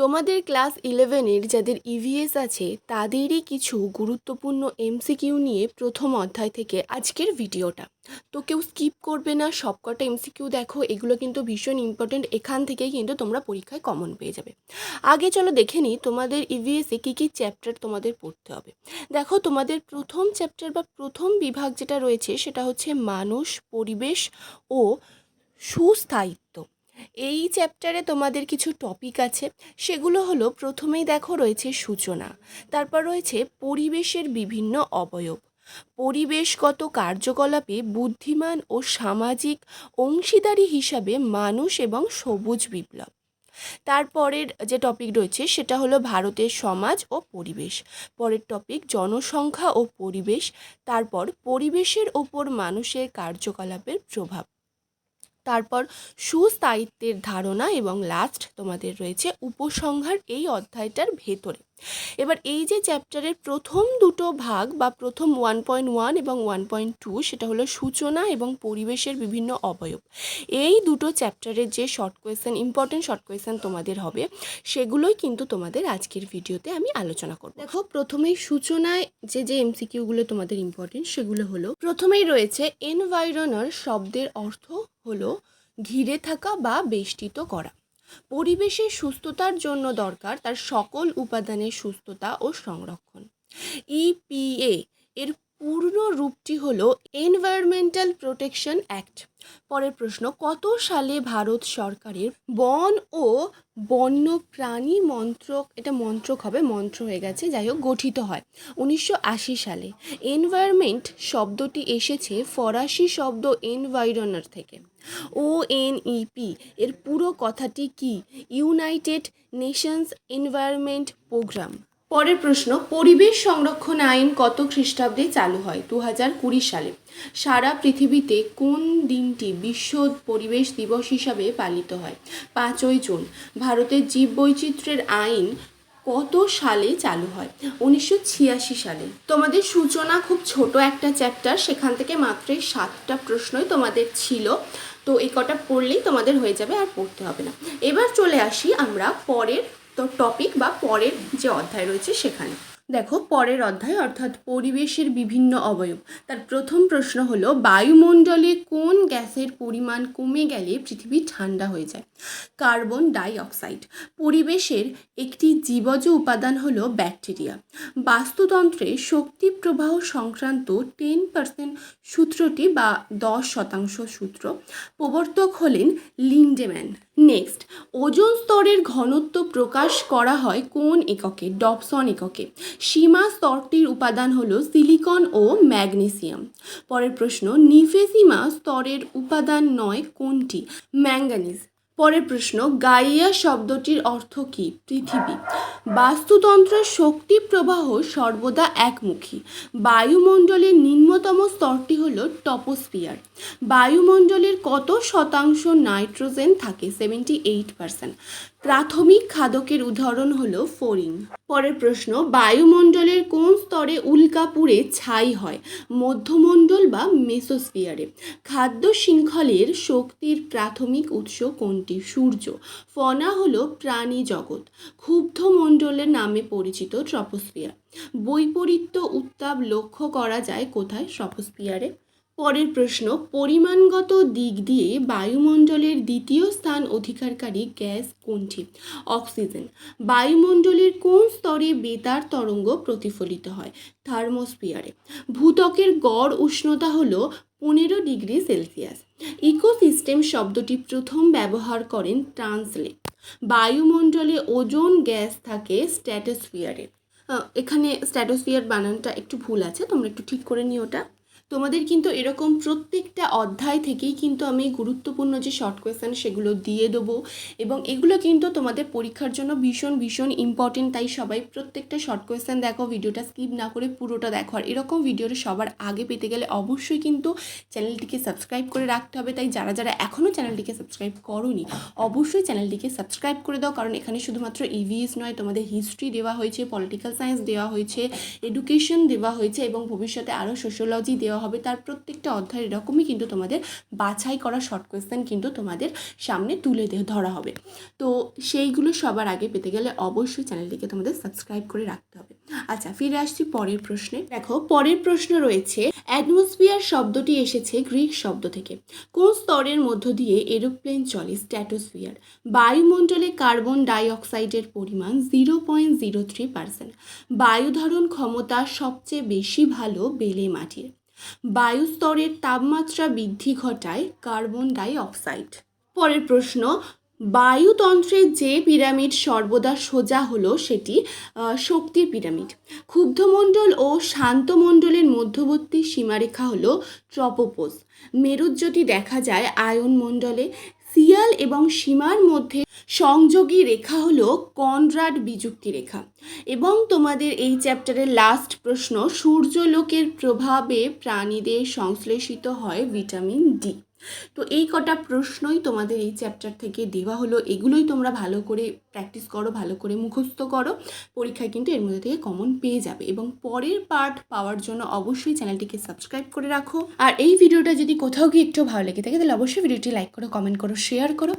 তোমাদের ক্লাস ইলেভেনের যাদের ইভিএস আছে, তাদেরই কিছু গুরুত্বপূর্ণ এমসিকিউ নিয়ে প্রথম অধ্যায় থেকে আজকের ভিডিওটা। তো কেউ স্কিপ করবে না, সবকটা এমসিকিউ দেখো, এগুলো কিন্তু ভীষণ ইম্পর্টেন্ট এখান থেকেই কিন্তু তোমরা পরীক্ষায় কমন পেয়ে যাবে। আগে চলো দেখে নিই তোমাদের ইভিএসে কী কী চ্যাপ্টার তোমাদের পড়তে হবে। দেখো তোমাদের প্রথম চ্যাপ্টার বা প্রথম বিভাগ যেটা রয়েছে, সেটা হচ্ছে মানুষ, পরিবেশ ও সুস্থায়িত্ব। এই চ্যাপ্টারে তোমাদের কিছু টপিক আছে। সেগুলো হলো প্রথমেই দেখো রয়েছে সূচনা, তারপর রয়েছে পরিবেশের বিভিন্ন অবয়ব। পরিবেশগত কার্যকলাপে বুদ্ধিমান ও সামাজিক অংশীদারি হিসাবে মানুষ এবং সবুজ বিপ্লব। তারপরের যে টপিক রয়েছে সেটা হলো ভারতের সমাজ ও পরিবেশ। পরের টপিক জনসংখ্যা ও পরিবেশ। তারপর পরিবেশের ওপর মানুষের কার্যকলাপের প্রভাব। তারপর সুস্থায়িত্বের ধারণা এবং লাস্ট তোমাদের রয়েছে উপসংহার এই অধ্যায়টার ভেতরে। এবার এই যে চ্যাপ্টারের প্রথম দুটো ভাগ বা প্রথম ওয়ান পয়েন্ট ওয়ান এবং ওয়ান পয়েন্ট টু সেটা হলো সূচনা এবং পরিবেশের বিভিন্ন অবয়ব। এই দুটো চ্যাপ্টারের যে short question important short question তোমাদের হবে, সেগুলোই কিন্তু তোমাদের আজকের ভিডিওতে আমি আলোচনা করব। দেখো, প্রথমেই সূচনায় যে যে এমসিকিউগুলো তোমাদের ইম্পর্টেন্ট সেগুলো হলো, প্রথমেই রয়েছে এনভায়রনার শব্দের অর্থ হলো ঘিরে থাকা বা বেষ্টিত করা। পরিবেশের সুস্থতার জন্য দরকার তার সকল উপাদানের সুস্থতা ও সংরক্ষণ। ইপিএ এর পূর্ণ রূপটি হলো এনভায়রনমেন্টাল প্রোটেকশন অ্যাক্ট পরের প্রশ্ন, কত সালে ভারত সরকারের বন ও বন্য প্রাণী মন্ত্রক, এটা মন্ত্রক হবে, মন্ত্র হয়ে গেছে, যাই হোক, গঠিত হয়। উনিশশো আশি সালে এনভায়রনমেন্ট শব্দটি এসেছে ফরাসি শব্দ এনভায়রনার থেকে। ও এনইপি এর পুরো কথাটি কি? United Nations Environment Programme. পরের প্রশ্ন, পরিবেশ সংরক্ষণ আইন কত খ্রিস্টাব্দে চালু হয়? দু হাজার কুড়ি সালে। সারা পৃথিবীতে কোন দিনটি বিশ্ব পরিবেশ দিবস হিসাবে পালিত হয়? পাঁচই জুন। ভারতের জীববৈচিত্র্যের আইন কত সালে চালু হয়? উনিশশো ছিয়াশি সালে। তোমাদের সূচনা খুব ছোট একটা চ্যাপ্টার সেখান থেকে মাত্র সাতটা প্রশ্নই তোমাদের ছিল। তো এই কটা পড়লেই তোমাদের হয়ে যাবে আর পড়তে হবে না। এবার চলে আসি আমরা পরের তো টপিক বা পরের যে অধ্যায় রয়েছে সেখানে। দেখো, পরের অধ্যায়, অর্থাৎ পরিবেশের বিভিন্ন অবয়ব। তার প্রথম প্রশ্ন হলো, বায়ুমণ্ডলে কোন গ্যাসের পরিমাণ কমে গেলে পৃথিবী ঠান্ডা হয়ে যায়? কার্বন ডাই অক্সাইড পরিবেশের একটি জীবজ উপাদান হলো ব্যাকটেরিয়া। বাস্তুতন্ত্রে শক্তি প্রবাহ সংক্রান্ত টেন পার্সেন্ট সূত্রটি বা দশ শতাংশ সূত্র প্রবর্তক হলেন লিন্ডেম্যান। নেক্সট, ওজোন স্তরের ঘনত্ব প্রকাশ করা হয় কোন এককে? ডপসন এককে। সীমা স্তরটির উপাদান হলো সিলিকন ও ম্যাগনেসিয়াম। পরের প্রশ্ন, নিফেসিমা স্তরের উপাদান নয় কোনটি? ম্যাঙ্গানিজ। পরের প্রশ্ন, গাইয়া শব্দটির অর্থ কী? পৃথিবী। বাস্তুতন্ত্রের শক্তি প্রবাহ সর্বদা একমুখী। বায়ুমণ্ডলের নিম্নতম স্তরটি হল টপোস্ফিয়ার। বায়ুমণ্ডলের কত শতাংশ নাইট্রোজেন থাকে? Seventy eight percent. প্রাথমিক খাদকের উদাহরণ হল ফোরিং পরের প্রশ্ন, বায়ুমণ্ডলের কোন স্তরে উল্কাপুরে ছাই হয়, মধ্যমণ্ডল বা মেসোস্ফিয়ারে? খাদ্য শৃঙ্খলের শক্তির প্রাথমিক উৎস কোনটি? সূর্য। ফনা হল প্রাণী জগৎ, ক্ষুব্ধ মণ্ডলের নামে পরিচিত ট্রপোস্ফিয়ার। বৈপরীত্য উত্তাপ লক্ষ্য করা যায় কোথায়? ট্রপোস্ফিয়ারে। পরের প্রশ্ন পরিমাণগত দিক দিয়ে বায়ুমণ্ডলের দ্বিতীয় স্থান অধিকারকারী গ্যাস কোনটি? অক্সিজেন। বায়ুমণ্ডলের কোন স্তরে বেতার তরঙ্গ প্রতিফলিত হয়? থার্মোস্ফিয়ারে। ভূত্বকের গড় উষ্ণতা হল পনেরো ডিগ্রি সেলসিয়াস। ইকোসিস্টেম শব্দটি প্রথম ব্যবহার করেন ট্রান্সলেট। বায়ুমণ্ডলে ওজোন গ্যাস থাকে স্ট্র্যাটোস্ফিয়ারে আহ, এখানে স্ট্র্যাটোস্ফিয়ার বানানটা একটু ভুল আছে তোমরা একটু ঠিক করে নিও ওটা। তোমাদের কিন্তু এরকম প্রত্যেকটা অধ্যায় থেকেই কিন্তু আমি গুরুত্বপূর্ণ যে শর্ট কোয়েশ্চেন সেগুলো দিয়ে দেবো এবং এগুলো কিন্তু তোমাদের পরীক্ষার জন্য ভীষণ ভীষণ ইম্পর্টেন্ট তাই সবাই প্রত্যেকটা শর্ট কোয়েশ্চেন দেখো ভিডিওটা স্কিপ না করে পুরোটা দেখো। আর এরকম ভিডিওটা সবার আগে পেতে গেলে অবশ্যই কিন্তু চ্যানেলটিকে সাবস্ক্রাইব করে রাখতে হবে। তাই যারা যারা এখনও চ্যানেলটিকে সাবস্ক্রাইব করোনি, অবশ্যই চ্যানেলটিকে সাবস্ক্রাইব করে দাও। কারণ এখানে শুধুমাত্র ইভিএস নয়, তোমাদের হিস্ট্রি দেওয়া হয়েছে পলিটিক্যাল সায়েন্স দেওয়া হয়েছে এডুকেশন দেওয়া হয়েছে এবং ভবিষ্যতে আরও সোশ্যোলজি দেওয়া দেওয়া হবে। তার প্রত্যেকটা অধ্যায় এরকমই কিন্তু তোমাদের বাছাই করা শর্ট কোয়েশ্চেন কিন্তু তোমাদের সামনে তুলে ধরা হবে। তো সেইগুলো সবার আগে পেতে গেলে অবশ্যই চ্যানেলটিকে তোমাদের সাবস্ক্রাইব করে রাখতে হবে। আচ্ছা ফিরে আসছি পরের প্রশ্নে। দেখো, পরের প্রশ্ন রয়েছে অ্যাটমসফিয়ার শব্দটি এসেছে গ্রিক শব্দ থেকে। কোন স্তরের মধ্য দিয়ে এরোপ্লেন চলে? স্ট্র্যাটোস্ফিয়ার বায়ুমণ্ডলে কার্বন ডাই অক্সাইডের পরিমাণ zero point zero three percent বায়ুধারণ ক্ষমতা সবচেয়ে বেশি ভালো বেলে মাটির। বায়ুস্তরের তাপমাত্রা বৃদ্ধি ঘটায় কার্বন ডাই অক্সাইড পরের প্রশ্ন বায়ুতন্ত্রের যে পিরামিড সর্বদা সোজা হলো সেটি শক্তির পিরামিড। ক্ষুব্ধমণ্ডল ও শান্তমণ্ডলের মধ্যবর্তী সীমারেখা হলো ট্রপোপোজ। মেরুজ্যোতি দেখা যায় আয়ন মণ্ডলে সিয়াল এবং সীমার মধ্যে সংযোগী রেখা হলো কনরাড বিযুক্তি রেখা। এবং তোমাদের এই চ্যাপ্টারের লাস্ট প্রশ্ন, সূর্যলোকের প্রভাবে প্রাণীদের সংশ্লেষিত হয় ভিটামিন ডি। তো এই কটা প্রশ্নই তোমাদের এই চ্যাপ্টার থেকে দেওয়া হলো। এগুলোই তোমরা ভালো করে প্র্যাকটিস করো, ভালো করে মুখস্থ করো। পরীক্ষায় কিন্তু এর মধ্যে থেকে কমন পেয়ে যাবে এবং পরের পার্ট পাওয়ার জন্য অবশ্যই চ্যানেলটিকে সাবস্ক্রাইব করে রাখো। আর এই ভিডিওটা যদি কোথাও গিয়ে একটু ভালো লেগে থাকে, তাহলে অবশ্যই ভিডিওটি লাইক করো কমেন্ট করো শেয়ার করো।